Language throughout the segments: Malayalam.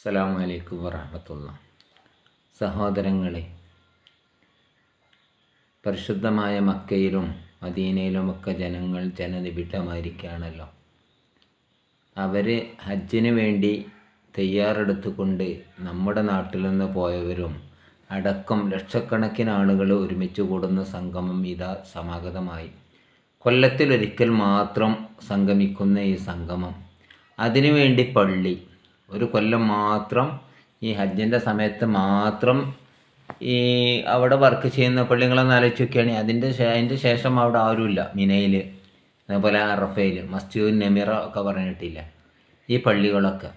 അസ്സലാമു അലൈക്കും വറഹമത്തുള്ള സഹോദരങ്ങളെ പരിശുദ്ധമായ മക്കയിലും മദീനയിലുമൊക്കെ ജനങ്ങൾ ജനനിബിഡമായിരിക്കുകയാണല്ലോ. അവർ ഹജ്ജിന് വേണ്ടി തയ്യാറെടുത്തുകൊണ്ട് നമ്മുടെ നാട്ടിൽ നിന്ന് പോയവരും അടക്കം ലക്ഷക്കണക്കിന് ആളുകൾ ഒരുമിച്ച് കൂടുന്ന സംഗമം ഇതാ സമാഗതമായി. കൊല്ലത്തിലൊരിക്കൽ മാത്രം സംഗമിക്കുന്ന ഈ സംഗമം. അതിനുവേണ്ടി പള്ളി ഒരു കൊല്ലം മാത്രം ഈ ഹജ്ജിന്റെ സമയത്ത് മാത്രം ഈ അവിടെ വർക്ക് ചെയ്യുന്ന പള്ളികളൊന്ന് ആലോചിച്ച് നോക്കുകയാണെങ്കിൽ അതിന്റെ അതിന്റെ ശേഷം അവിടെ ആരുമില്ല. മിനയിൽ അതേപോലെ അറഫയിൽ മസ്ജിദ് നെമിറ ഒക്കെ പറഞ്ഞിട്ടില്ല. ഈ പള്ളികളൊക്കെ.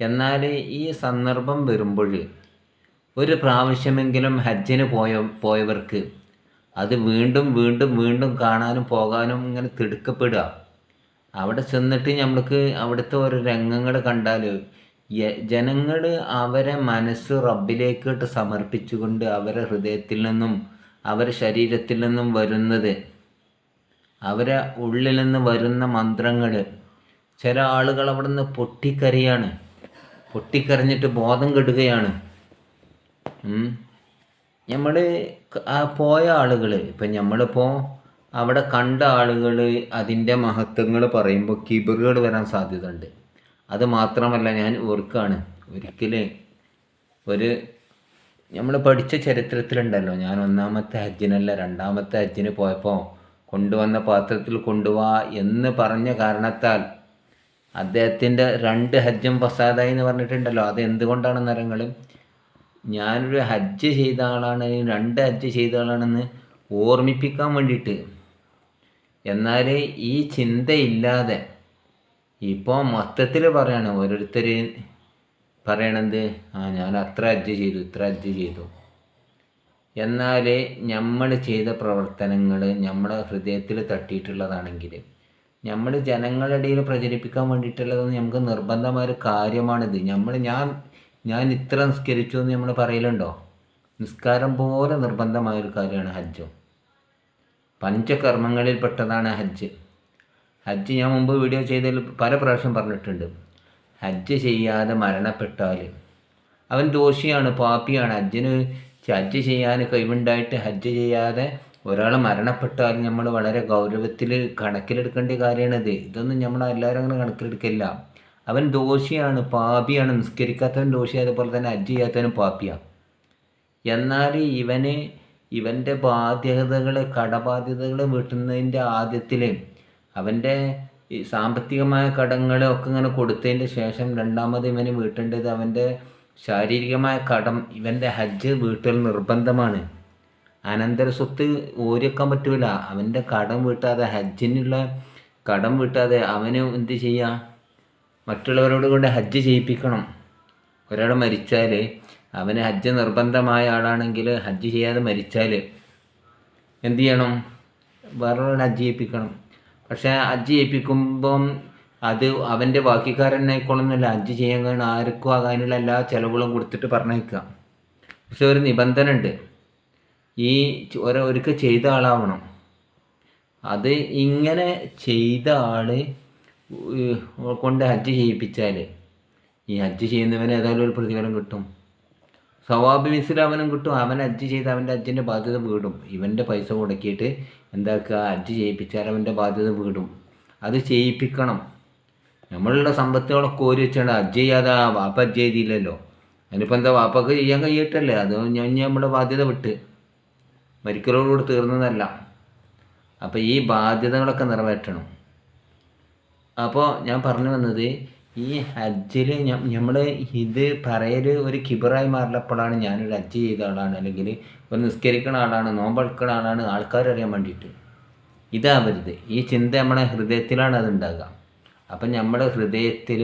എന്നാൽ ഈ സന്ദർഭം വരുമ്പോൾ ഒരു പ്രാവശ്യമെങ്കിലും ഹജ്ജിന് പോയ പോയവർക്ക് അത് വീണ്ടും വീണ്ടും വീണ്ടും കാണാനും പോകാനും ഇങ്ങനെ തിടുക്കപ്പെടുക. അവിടെ ചെന്നിട്ട് നമ്മൾക്ക് അവിടുത്തെ ഓരോ രംഗങ്ങൾ കണ്ടാൽ ജനങ്ങൾ അവരെ മനസ്സ് റബ്ബിലേക്കിട്ട് സമർപ്പിച്ചുകൊണ്ട് അവരെ ഹൃദയത്തിൽ നിന്നും അവരെ ശരീരത്തിൽ നിന്നും വരുന്നത് അവരെ ഉള്ളിൽ നിന്ന് വരുന്ന മന്ത്രങ്ങൾ ചില ആളുകൾ അവിടെ നിന്ന് പൊട്ടിക്കരയാണ്. പൊട്ടിക്കരഞ്ഞിട്ട് ബോധം കെടുകയാണ്. നമ്മൾ പോയ ആളുകൾ ഇപ്പം നമ്മളിപ്പോൾ അവിടെ കണ്ട ആളുകൾ അതിന്റെ മഹത്വങ്ങൾ പറയുമ്പോൾ കിബറുകൾ വരാൻ സാധ്യതയുണ്ട്. അത് മാത്രമല്ല ഞാൻ ഓർക്കുകയാണ് ഒരിക്കൽ ഒരു നമ്മൾ പഠിച്ച ചരിത്രത്തിലുണ്ടല്ലോ ഞാൻ ഒന്നാമത്തെ ഹജ്ജിനല്ല രണ്ടാമത്തെ ഹജ്ജിന് പോയപ്പോൾ കൊണ്ടുവന്ന പാത്രത്തിൽ കൊണ്ടുപോവാ എന്ന് പറഞ്ഞ കാരണത്താൽ അദ്ദേഹത്തിന്റെ രണ്ട് ഹജ്ജും പ്രസാദായി എന്ന് പറഞ്ഞിട്ടുണ്ടല്ലോ. അത് എന്തുകൊണ്ടാണെന്ന് അറിയങ്ങൾ ഞാനൊരു ഹജ്ജ് ചെയ്ത ആളാണ് രണ്ട് ഹജ്ജ് ചെയ്ത ആളാണെന്ന് ഓർമ്മിപ്പിക്കാൻ വേണ്ടിയിട്ട്. എന്നാൽ ഈ ചിന്തയില്ലാതെ ഇപ്പോൾ മൊത്തത്തിൽ പറയാണ് ഓരോരുത്തർ പറയണത് ആ ഞാൻ അത്ര അജ്ജ് ചെയ്തു ഇത്ര അജ്ജ് ചെയ്തു. എന്നാൽ നമ്മൾ ചെയ്ത പ്രവർത്തനങ്ങൾ നമ്മുടെ ഹൃദയത്തിൽ തട്ടിയിട്ടുള്ളതാണെങ്കിൽ നമ്മൾ ജനങ്ങളുടെ ഇടയിൽ പ്രചരിപ്പിക്കാൻ വേണ്ടിയിട്ടുള്ളത് നമുക്ക് നിർബന്ധമായ ഒരു കാര്യമാണിത്. നമ്മൾ ഞാൻ ഞാൻ ഇത്ര നിസ്കരിച്ചു എന്ന് നമ്മൾ പറയലുണ്ടോ? നിസ്കാരം പോലെ നിർബന്ധമായൊരു കാര്യമാണ് ഹജ്ജും. പഞ്ചകർമ്മങ്ങളിൽപ്പെട്ടതാണ് ഹജ്ജ്. ഹജ്ജ് ഞാൻ മുമ്പ് വീഡിയോ ചെയ്തതിൽ പല പ്രാവശ്യം പറഞ്ഞിട്ടുണ്ട്. ഹജ്ജ് ചെയ്യാതെ മരണപ്പെട്ടാൽ അവൻ ദോഷിയാണ് പാപ്പിയാണ് ഹജ്ജിന് ഹജ്ജ് ചെയ്യാൻ കഴിവുണ്ടായിട്ട് ഹജ്ജ് ചെയ്യാതെ ഒരാൾ മരണപ്പെട്ടാൽ നമ്മൾ വളരെ ഗൗരവത്തിൽ കണക്കിലെടുക്കേണ്ട കാര്യമാണിത്. ഇതൊന്നും നമ്മൾ എല്ലാവരും അങ്ങനെ കണക്കിലെടുക്കില്ല. അവൻ ദോഷിയാണ് പാപിയാണ്. നിസ്കരിക്കാത്തവൻ ദോഷി അതുപോലെ തന്നെ ഹജ്ജ് ചെയ്യാത്തവനും പാപ്പിയാണ് എന്നാൽ ഇവന് ഇവന്റെ ബാധ്യതകൾ കടബാധ്യതകൾ വീട്ടുന്നതിന്റെ ആദ്യത്തിൽ അവന്റെ ഈ സാമ്പത്തികമായ കടങ്ങളൊക്കെ ഇങ്ങനെ കൊടുത്തതിന്റെ ശേഷം രണ്ടാമത് ഇവന് വീട്ടേണ്ടത് അവന്റെ ശാരീരികമായ കടം ഇവന്റെ ഹജ്ജ് വീട്ടൽ നിർബന്ധമാണ്. അനന്തര സ്വത്ത് ഓരിക്കാൻ പറ്റൂല. അവന്റെ കടം വീട്ടാതെ ഹജ്ജിനുള്ള കടം വീട്ടാതെ അവന് എന്ത് ചെയ്യുക മറ്റുള്ളവരോട് കൊണ്ട് ഹജ്ജ് ചെയ്യിപ്പിക്കണം. ഒരാൾ മരിച്ചാൽ അവന് ഹജ്ജ് നിർബന്ധമായ ആളാണെങ്കിൽ ഹജ്ജ് ചെയ്യാതെ മരിച്ചാൽ എന്ത് ചെയ്യണം? വേറൊരാൾ ഹജ്ജ് ചെയ്യിപ്പിക്കണം. പക്ഷേ ഹജ്ജ് ചെയ്യിപ്പിക്കുമ്പം അത് അവന്റെ ബാക്കിക്കാരനായിക്കൊള്ളുന്നില്ല ഹജ്ജ് ചെയ്യാൻ കഴിഞ്ഞ ആർക്കും ആകാനുള്ള എല്ലാ ചിലവുകളും കൊടുത്തിട്ട് പറഞ്ഞേക്കുക പക്ഷെ ഒരു നിബന്ധന ഉണ്ട് ഈ ഒരു ഒരുക്ക ചെയ്ത ആളാവണം. അത് ഇങ്ങനെ ചെയ്ത ആൾ കൊണ്ട് ഹജ്ജ് ചെയ്യിപ്പിച്ചാൽ ഈ ഹജ്ജ് ചെയ്യുന്നവന് ഏതായാലും ഒരു പ്രതിഫലം കിട്ടും. സവാബ് മിസിൽ അവനും കിട്ടും. അവൻ അജ്ജ് ചെയ്ത് അവന്റെ അജ്ജിന്റെ ബാധ്യത വീടും. ഇവന്റെ പൈസ മുടക്കിയിട്ട് എന്താക്കുക അജ്ജ് ചെയ്യിപ്പിച്ചാൽ അവന്റെ ബാധ്യത വീടും. അത് ചെയ്യിപ്പിക്കണം. നമ്മളുടെ സമ്പത്തുകളൊക്കെ ഓരി വെച്ചാണ് അജ്ജ് ചെയ്യാതെ വാപ്പ അജ്ജ് ചെയ്തില്ലല്ലോ. അതിനിപ്പോൾ എന്താ വാപ്പക്ക് ചെയ്യാൻ കഴിയട്ടല്ലേ? അത് ഞാൻ നമ്മുടെ ബാധ്യത വിട്ട്. മരിക്കലോടുകൂടി തീർന്നതല്ല. അപ്പോൾ ഈ ബാധ്യതകളൊക്കെ നിറവേറ്റണം. അപ്പോൾ ഞാൻ പറഞ്ഞു വന്നത് ഈ ഹജ്ജിൽ നമ്മൾ ഇത് പറയൽ ഒരു കിബറായി മാറിലപ്പോഴാണ് ഞാനൊരു ഹജ്ജ് ചെയ്ത ആളാണ്. അല്ലെങ്കിൽ ഒരു നിസ്കരിക്കുന്ന ആളാണ് നോമ്പെടുക്കുന്ന ആളാണ് ആൾക്കാരറിയാൻ വേണ്ടിയിട്ട്. ഇതാവരുത് ഈ ചിന്ത നമ്മുടെ ഹൃദയത്തിലാണ് അത് ഉണ്ടാകുക അപ്പം നമ്മുടെ ഹൃദയത്തിൽ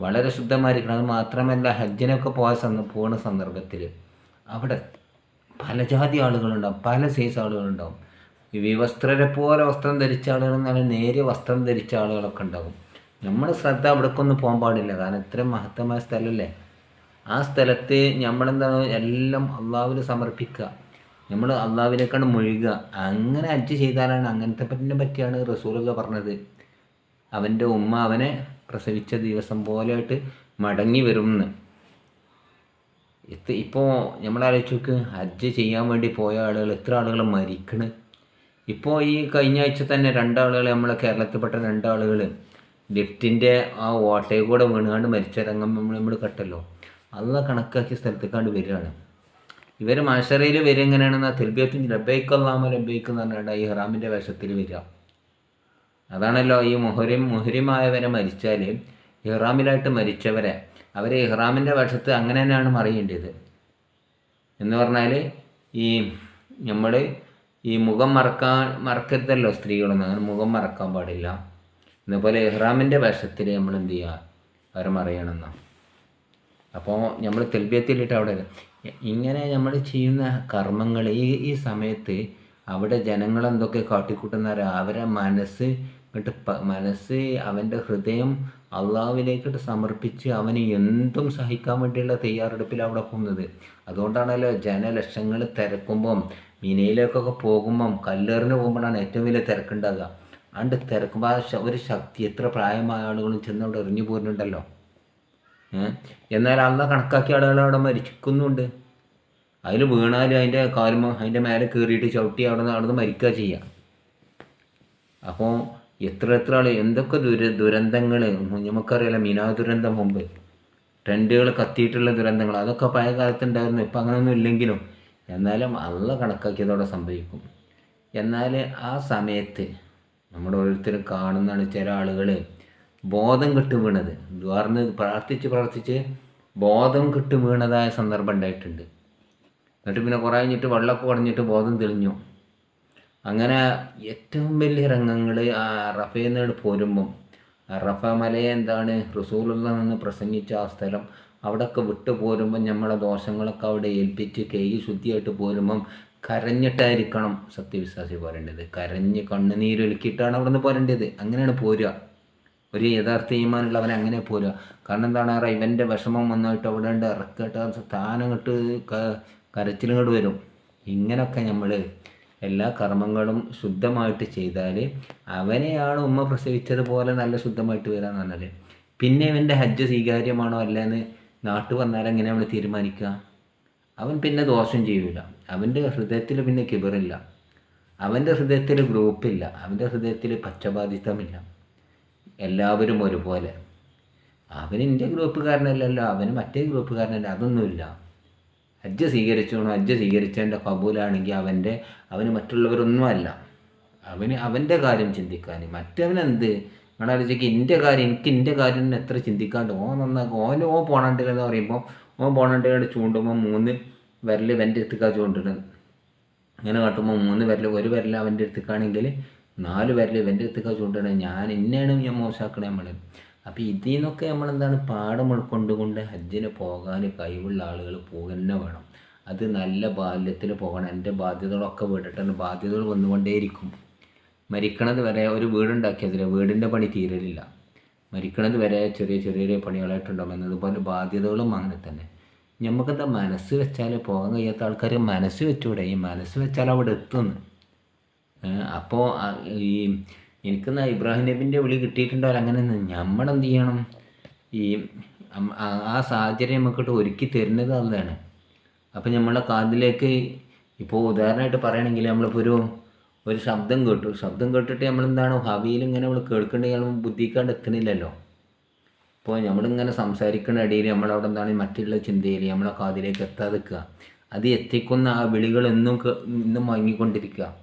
വളരെ ശുദ്ധമായിരിക്കണം. അത് മാത്രമല്ല ഹജ്ജിനൊക്കെ പോയ സന്ദ പോകുന്ന സന്ദർഭത്തിൽ അവിടെ പല ജാതി ആളുകളുണ്ടാവും പല സൈസ് ആളുകളുണ്ടാവും. വിവസ്ത്രരെ പോലെ വസ്ത്രം ധരിച്ച ആളുകൾ നല്ല നേരിയ വസ്ത്രം ധരിച്ച ആളുകളൊക്കെ ഉണ്ടാകും നമ്മുടെ ശ്രദ്ധ അവിടേക്കൊന്നും പോകാൻ പാടില്ല. കാരണം ഇത്രയും മഹത്തമായ സ്ഥലമല്ലേ ആ സ്ഥലത്ത് നമ്മളെന്താണ് എല്ലാം അള്ളാവിന് സമർപ്പിക്കുക. നമ്മൾ അള്ളാവിനേക്കാണ് മുഴുകുക. അങ്ങനെ ഹജ്ജ് ചെയ്താലാണ് അങ്ങനത്തെ പറ്റിനെ പറ്റിയാണ് റസൂലൊക്കെ പറഞ്ഞത്. അവന്റെ ഉമ്മ അവനെ പ്രസവിച്ച ദിവസം പോലെയായിട്ട് മടങ്ങി വരുമെന്ന് ഇത് ഇപ്പോൾ നമ്മൾ ആലോചിച്ച് ഹജ്ജ് ചെയ്യാൻ വേണ്ടി പോയ ആളുകൾ എത്ര ആളുകൾ മരിക്കണ്? ഇപ്പോൾ ഈ കഴിഞ്ഞ ആഴ്ച തന്നെ രണ്ടാളുകൾ നമ്മളെ കേരളത്തിൽപ്പെട്ട രണ്ടാളുകൾ ലിഫ്റ്റിന്റെ ആ ഓട്ടയിൽ കൂടെ വീണുകൊണ്ട് മരിച്ച രംഗം നമ്മൾ നമ്മൾ കട്ടല്ലോ. അല്ല കണക്കാക്കിയ സ്ഥലത്തേക്കാണ്ട് വരികയാണ്. ഇവർ മാഷറയിൽ വരിക എങ്ങനെയാണെന്ന് തെൽബിയത്തും ലബൈക്ക് ലബൈക്കെന്ന് ലബൈക്ക് എന്ന് ഈ ഹറാമിന്റെ വേഷത്തിൽ വരിക. അതാണല്ലോ ഈ മുഹരിം മുഹരിമായവരെ മരിച്ചാൽ ഇഹ്റാമിലായിട്ട് മരിച്ചവരെ അവരെ ഇഹ്റാമിന്റെ വേഷത്ത് അങ്ങനെ തന്നെയാണ് മറിയേണ്ടത്. എന്ന് പറഞ്ഞാൽ ഈ നമ്മൾ ഈ മുഖം മറക്കാൻ മറക്കരുതല്ലോ സ്ത്രീകളൊന്നും. അങ്ങനെ മുഖം മറക്കാൻ പാടില്ല. എന്നപോലെ ഇഹ്റാമിന്റെ വശത്തിൽ നമ്മൾ എന്ത് ചെയ്യുക അവരെ മറിയണമെന്നാണ് അപ്പോൾ നമ്മൾ തെൽബിയത്തിലിട്ട് അവിടെ ഇങ്ങനെ നമ്മൾ ചെയ്യുന്ന കർമ്മങ്ങൾ ഈ ഈ സമയത്ത് അവിടെ ജനങ്ങൾ എന്തൊക്കെ കാട്ടിക്കൂട്ടുന്നവരാ അവരെ മനസ്സ് എന്നിട്ട് മനസ്സ് അവന്റെ ഹൃദയം അള്ളാവിലേക്കിട്ട് സമർപ്പിച്ച് അവന് എന്തും സഹിക്കാൻ വേണ്ടിയുള്ള തയ്യാറെടുപ്പിൽ അവിടെ പോകുന്നത്. അതുകൊണ്ടാണല്ലോ ജനലക്ഷങ്ങൾ തിരക്കുമ്പം മിനയിലേക്കൊക്കെ പോകുമ്പം കല്ലേറിന് പോകുമ്പോഴാണ് ഏറ്റവും വലിയ തിരക്കുണ്ടാകുക അണ്ട് തിരക്കുമ്പോൾ ആ ഒരു ശക്തി എത്ര പ്രായമായ ആളുകളും ചെന്നവിടെ എറിഞ്ഞു പോരുന്നുണ്ടല്ലോ. എന്നാൽ അള്ള കണക്കാക്കിയ ആളുകൾ അവിടെ മരിക്കുന്നുണ്ട് അതിൽ വീണാലും അതിന്റെ കാലും അതിന്റെ മേലെ കയറിയിട്ട് ചവിട്ടി അവിടെ നിന്ന് അവിടെ മരിക്കുക ചെയ്യുക അപ്പോൾ എത്ര എത്ര ആൾ എന്തൊക്കെ ദുര ദുരന്തങ്ങൾ നമുക്കറിയാലോ മീനാ ദുരന്തം മുമ്പ്. ട്രെൻഡുകൾ കത്തിയിട്ടുള്ള ദുരന്തങ്ങൾ അതൊക്കെ പഴയ കാലത്ത് ഉണ്ടായിരുന്നു ഇപ്പം അങ്ങനെയൊന്നും ഇല്ലെങ്കിലും. എന്നാലും അള്ള കണക്കാക്കിയതോടെ സംഭവിക്കും. എന്നാൽ ആ സമയത്ത് നമ്മൾ ഓരോരുത്തരും കാണുന്നതാണ് ചില ആളുകൾ ബോധം കെട്ട് വീണത്. ദ്വാർന്ന് പ്രാർത്ഥിച്ച് പ്രാർത്ഥിച്ച് ബോധം കെട്ട് വീണതായ സന്ദർഭം ഉണ്ടായിട്ടുണ്ട്. എന്നിട്ട് പിന്നെ കുറേ കഴിഞ്ഞിട്ട് വെള്ളമൊക്കെ കുടഞ്ഞിട്ട് ബോധം തെളിഞ്ഞു. അങ്ങനെ ഏറ്റവും വലിയ രംഗങ്ങൾ ആ റഫേന്നോട് പോരുമ്പം റഫ മലയെ എന്താണ് റസൂലുള്ള നിന്ന് പ്രസംഗിച്ച ആ സ്ഥലം അവിടെയൊക്കെ വിട്ടു പോരുമ്പം നമ്മളെ ദോഷങ്ങളൊക്കെ അവിടെ ഏൽപ്പിച്ച് കൈ ശുദ്ധിയായിട്ട് പോരുമ്പം കരഞ്ഞിട്ടായിരിക്കണം സത്യവിശ്വാസി പോരേണ്ടത്. കരഞ്ഞ് കണ്ണുനീരൊലുക്കിയിട്ടാണ് അവിടെ നിന്ന് പോരേണ്ടത്. അങ്ങനെയാണ് പോരുക. ഒരു യഥാർത്ഥ ഈമാനുള്ളവൻ അങ്ങനെ പോരുക. കാരണം എന്താണ്? അറിയാം ഇവന്റെ വിഷമം വന്നിട്ട് അവിടെ ഉണ്ട് ഇറക്കിട്ട് സ്ഥാനം ഇങ്ങോട്ട് കരച്ചിലിങ്ങോട്ട് വരും. ഇങ്ങനൊക്കെ നമ്മൾ എല്ലാ കർമ്മങ്ങളും ശുദ്ധമായിട്ട് ചെയ്താൽ അവനെയാണ് ഉമ്മ പ്രസവിച്ചതുപോലെ നല്ല ശുദ്ധമായിട്ട് വരാന്ന് പറഞ്ഞാൽ പിന്നെ ഇവന്റെ ഹജ്ജ് സ്വീകാര്യമാണോ അല്ലെന്ന് നാട്ടു വന്നാൽ എങ്ങനെ നമ്മൾ തീരുമാനിക്കുക? അവൻ പിന്നെ ദോഷം ചെയ്യൂല. അവന്റെ ഹൃദയത്തിൽ പിന്നെ കിബറില്ല. അവന്റെ ഹൃദയത്തിൽ ഗ്രൂപ്പില്ല. അവന്റെ ഹൃദയത്തിൽ പക്ഷപാതിത്വമില്ല എല്ലാവരും ഒരുപോലെ. അവൻ എന്റെ ഗ്രൂപ്പുകാരനല്ലല്ലോ. അവന് മറ്റേ ഗ്രൂപ്പുകാരനല്ല. അതൊന്നുമില്ല. ഹജ്ജ് സ്വീകരിച്ചോണം. ഹജ്ജ് സ്വീകരിച്ചതിന്റെ കബൂലാണെങ്കിൽ അവന്റെ അവന് മറ്റുള്ളവരൊന്നുമല്ല. അവന് അവന്റെ കാര്യം ചിന്തിക്കാൻ. മറ്റവനെന്ത്? നിങ്ങളാലോചിക്ക് എന്റെ കാര്യം എനിക്ക് എന്റെ കാര്യം എത്ര ചിന്തിക്കാണ്ട്. ഓ നന്നാക്കും. ഓന് ഓ പോണണ്ടില്ലെന്ന് പറയുമ്പോൾ ഓൻ പോണണ്ടിലോട് ചൂണ്ടുമ്പോൾ മൂന്ന് വിരൽ എന്റെ അടുത്തേക്കാ ചൂണ്ടിടുന്നത് അങ്ങനെ കാട്ടുമ്പോൾ മൂന്ന് വിരൽ ഒരു വിരൽ അവന്റെ അടുത്തേക്കാണെങ്കിൽ നാല് വിരൽ ഇവന്റെ അടുത്തേക്കാ ചൂണ്ടിടുന്നത് ഞാൻ എന്നെയാണ് ഞാൻ മോശമാക്കണേ നമ്മൾ അപ്പോൾ ഇതിൽ നിന്നൊക്കെ നമ്മളെന്താണ് പാഠം ഉൾക്കൊണ്ടുകൊണ്ട് ഹജ്ജിന് പോകാൻ കഴിവുള്ള ആളുകൾ പോകുന്നെ വേണം. അത് നല്ല ബാല്യത്തിൽ പോകണം. എന്റെ ബാധ്യതകളൊക്കെ വിടട്ടെ ബാധ്യതകൾ വന്നുകൊണ്ടേയിരിക്കും. മരിക്കണത് വരെ ഒരു വീടുണ്ടാക്കിയതിൽ വീടിന്റെ പണി തീരലില്ല. മരിക്കണത് വരെ ചെറിയ ചെറിയ പണികളായിട്ടുണ്ടാകും എന്നതുപോലെ ബാധ്യതകളും അങ്ങനെ തന്നെ. നമുക്കെന്താ മനസ്സ് വെച്ചാൽ പോകാൻ കഴിയാത്ത ആൾക്കാർ മനസ്സ് വെച്ചൂടെ? ഈ മനസ്സ് വെച്ചാൽ അവിടെ എത്തുന്നു അപ്പോൾ ഈ എനിക്കെന്നാ ഇബ്രാഹിം നബിന്റെ വിളി കിട്ടിയിട്ടുണ്ടാവില്ല അങ്ങനെ നമ്മളെന്ത് ചെയ്യണം? ഈ ആ സാഹചര്യം നമുക്കിട്ട് ഒരുക്കി തരുന്നത് അതാണ് അപ്പം നമ്മളെ കാതിലേക്ക് ഇപ്പോൾ ഉദാഹരണമായിട്ട് പറയുകയാണെങ്കിൽ നമ്മളിപ്പോൾ ഒരു ഒരു ശബ്ദം കേട്ടു. ശബ്ദം കേട്ടിട്ട് നമ്മളെന്താണ്? ഭാവിയിൽ ഇങ്ങനെ നമ്മൾ കേൾക്കേണ്ടെങ്കിൽ നമ്മൾ ബുദ്ധിക്കാണ്ട് എത്തണില്ലല്ലോ. അപ്പോൾ നമ്മളിങ്ങനെ സംസാരിക്കുന്ന ഇടയിൽ നമ്മളവിടെ എന്താണ്? മറ്റുള്ള ചിന്തയിൽ നമ്മളെ കാതിലേക്ക് എത്താതെ നിൽക്കുക. അത് എത്തിക്കുന്ന ആ വിളികൾ എന്നും ഇന്നും വാങ്ങിക്കൊണ്ടിരിക്കുക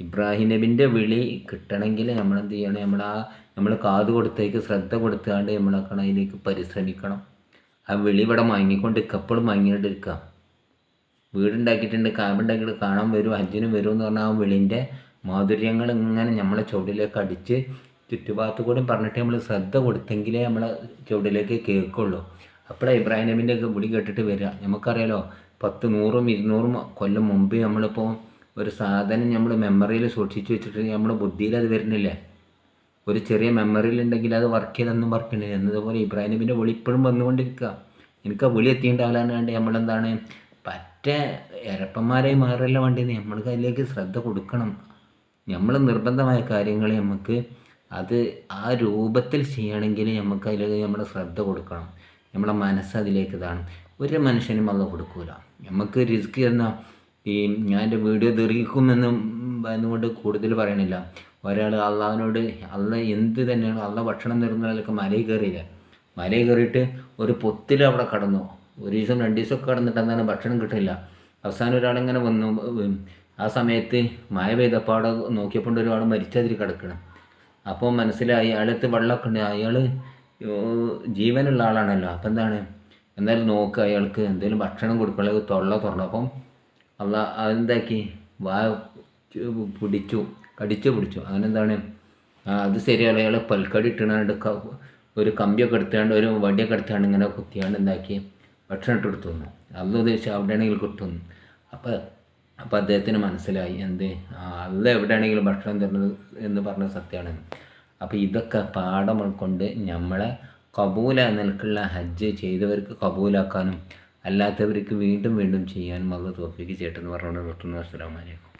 ഇബ്രാഹിം നബിന്റെ വിളി കിട്ടണമെങ്കിൽ നമ്മൾ എന്ത് ചെയ്യണം? നമ്മൾ ആ നമ്മൾ കാത് കൊടുത്തേക്ക് ശ്രദ്ധ കൊടുത്താണ്ട് നമ്മളൊക്കെ അതിലേക്ക് പരിശ്രമിക്കണം. ആ വിളി ഇവിടെ വാങ്ങിക്കൊണ്ടിരിക്കുക എപ്പോഴും വാങ്ങിക്കൊണ്ടിരിക്കുക വീടുണ്ടാക്കിയിട്ടുണ്ട് കാബുണ്ടാക്കിയിട്ട് കാണാൻ വരും ഹജ്ജിന് വരും എന്ന് പറഞ്ഞാൽ ആ വെളിന്റെ മാധുര്യങ്ങൾ ഇങ്ങനെ നമ്മളെ ചുവടിലേക്ക് അടിച്ച് ചുറ്റുഭാഗത്ത് കൂടി പറഞ്ഞിട്ട് നമ്മൾ ശ്രദ്ധ കൊടുത്തെങ്കിലേ നമ്മളെ ചുവടിലേക്ക് കേൾക്കുള്ളൂ. അപ്പോഴാണ് ഇബ്രാഹിം നബിന്റെ ഒക്കെ വിളി കേട്ടിട്ട് വരിക. നമുക്കറിയാലോ പത്ത് നൂറും ഇരുന്നൂറും കൊല്ലം മുമ്പ് നമ്മളിപ്പോൾ ഒരു സാധനം നമ്മൾ മെമ്മറിയിൽ സൂക്ഷിച്ച് വെച്ചിട്ട് നമ്മുടെ ബുദ്ധിയിൽ അത് വരുന്നില്ലേ? ഒരു ചെറിയ മെമ്മറിയിൽ ഉണ്ടെങ്കിൽ അത് വർക്ക് ചെയ്തൊന്നും വർക്ക് ചെയ്യുന്നില്ല എന്നതുപോലെ ഇബ്രാഹിം നബിന്റെ വിളി ഇപ്പോഴും വന്നുകൊണ്ടിരിക്കുക. എനിക്ക് ആ വിളി എത്തിയിട്ടുണ്ടാവില്ലാന്ന് വേണ്ടി നമ്മളെന്താണ് പറ്റ എരപ്പന്മാരായി മാറില്ല വണ്ടി നമ്മൾക്ക് അതിലേക്ക് ശ്രദ്ധ കൊടുക്കണം. നമ്മൾ നിർബന്ധമായ കാര്യങ്ങൾ നമുക്ക് അത് ആ രൂപത്തിൽ ചെയ്യണമെങ്കിൽ നമുക്ക് അതിലേക്ക് നമ്മുടെ ശ്രദ്ധ കൊടുക്കണം. നമ്മളെ മനസ്സ് അതിലേക്ക് ഇതാണ്. ഒരു മനുഷ്യനും അത് കൊടുക്കൂല. നമുക്ക് റിസ്ക് എന്ന ഈ ഞാൻ എന്റെ വീഡിയോ ദീർഘിക്കുമെന്ന് എന്നുകൊണ്ട് കൂടുതൽ പറയണില്ല. ഒരാൾ അള്ളാഹിനോട് അള്ള എന്ത് തന്നെയാണ് അള്ള ഭക്ഷണം തരുന്നവരൊക്കെ മലയിൽ കയറിയില്ല. മലയിൽ കയറിയിട്ട് ഒരു പൊത്തിൽ അവിടെ കടന്നു. ഒരു ദിവസം രണ്ട് ദിവസമൊക്കെ കടന്നിട്ട് എന്താണ് ഭക്ഷണം കിട്ടില്ല. അവസാനം ഒരാളിങ്ങനെ വന്നു ആ സമയത്ത് മഴ പെയ്തപ്പോൾ അവിടെ നോക്കിയപ്പോൾ ഒരാൾ മരിച്ചതിൽ കിടക്കണം. അപ്പോൾ മനസ്സിലായി അയാളത്ത് വെള്ളമൊക്കെ ഉണ്ട് അയാൾ ജീവനുള്ള ആളാണല്ലോ. അപ്പം എന്താണ്? എന്തായാലും നോക്കുക അയാൾക്ക് എന്തെങ്കിലും ഭക്ഷണം കൊടുക്കുള്ള തൊള്ള തുറന്നു. അപ്പം അവള അതെന്താക്കി? വാ പിടിച്ചു കടിച്ചു പിടിച്ചു. അങ്ങനെ എന്താണ് അത് ശരിയാണ് അയാൾ പൽക്കടി ഇട്ടണാണ്ട് ക- ഒരു കമ്പിയൊക്കെ എടുത്താണ്ട് ഒരു വടിയൊക്കെ എടുത്താണ്ട് ഇങ്ങനെ കുത്തിയാണ്ട് എന്താക്കി? ഭക്ഷണം ഇട്ട് കൊടുത്തു അല്ല ഉദ്ദേശിച്ച് അവിടെയാണെങ്കിൽ കിട്ടുന്നു. അപ്പോൾ അപ്പോൾ അദ്ദേഹത്തിന് മനസ്സിലായി എന്ത്? അല്ല എവിടെയാണെങ്കിലും ഭക്ഷണം തരുന്നത് എന്ന് പറഞ്ഞ സത്യമാണ്. അപ്പോൾ ഇതൊക്കെ പാഠം ഉൾക്കൊണ്ട് നമ്മളെ കബൂല നിലക്കുള്ള ഹജ്ജ് ചെയ്തവർക്ക് കബൂലാക്കാനും അല്ലാത്തവർക്ക് വീണ്ടും വീണ്ടും ചെയ്യാനും അത് തോപ്പിക്ക് ചേട്ടെന്ന് പറഞ്ഞുകൊണ്ട് നിർത്തുന്നു. അസ്സലാമലൈക്കും